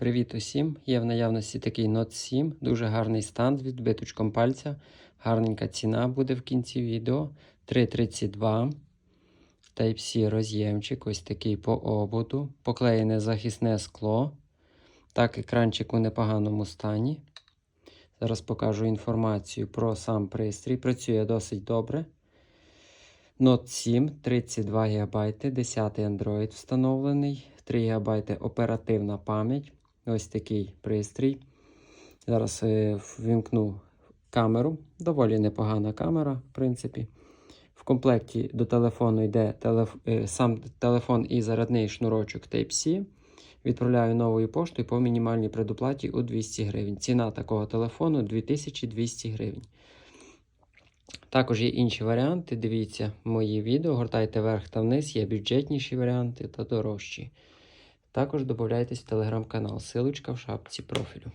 Привіт усім! Є в наявності такий Note 7, дуже гарний стан з відбиточком пальця. Гарненька ціна буде в кінці відео. 3,32. Type-C роз'ємчик, ось такий по ободу. Поклеєне захисне скло. Так, екранчик у непоганому стані. Зараз покажу інформацію про сам пристрій. Працює досить добре. Note 7, 32 ГБ, 10 Android встановлений, 3 ГБ оперативна пам'ять. Ось такий пристрій. Зараз е, ввімкну камеру. Доволі непогана камера, в принципі. В комплекті до телефону йде телеф... е, сам телефон і зарядний шнурочок Type-C. Відправляю новою поштою по мінімальній предоплаті у 200 гривень. Ціна такого телефону 2200 гривень. Також є інші варіанти. Дивіться мої відео, гортайте вверх та вниз, є бюджетніші варіанти та дорожчі. Також додайтесь в телеграм-канал, силочка в шапці профілю.